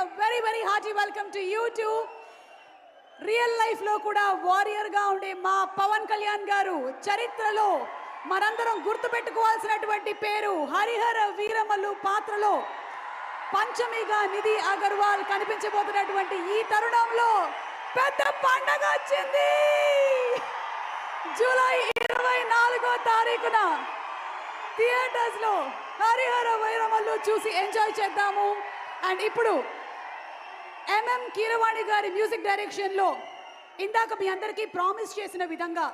Very very very hearty welcome to YouTube real లైఫ్లో కూడా వారియర్గా ఉండే మా పవన్ కళ్యాణ్ గారు చరిత్రలో మనందరం గుర్తుపెట్టుకోవాల్సినటువంటి పేరు హరిహర వీరమల్లు పాత్రలో పంచమిగా నిధి అగర్వాల్ కనిపించబోతున్నటువంటి ఈ తరుణంలో పెద్ద పండగ వచ్చింది. జూలై ఇరవై నాలుగో తారీఖున థియేటర్స్లో హరిహర వీరమల్లు చూసి ఎంజాయ్ చేద్దాము. అండ్ ఇప్పుడు ఎంఎం కీరవాణి గారి మ్యూజిక్ డైరెక్షన్లో ఇందాక మీ అందరికీ ప్రామిస్ చేసిన విధంగా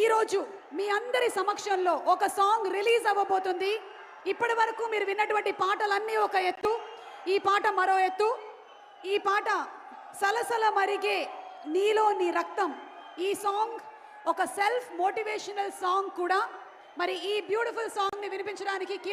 ఈ రోజు మీ అందరి సమక్షంలో ఒక సాంగ్ రిలీజ్ అవ్వబోతుంది. ఇప్పటి వరకు మీరు విన్నటువంటి పాటలన్నీ ఒక ఎత్తు ఈ పాట మరో ఎత్తు ఈ పాట సలసల మరిగే నీలో నీ రక్తం. ఈ సాంగ్ ఒక సెల్ఫ్ మోటివేషనల్ సాంగ్ కూడా. మరి ఈ బ్యూటిఫుల్ సాంగ్ని వినిపించడానికి కీర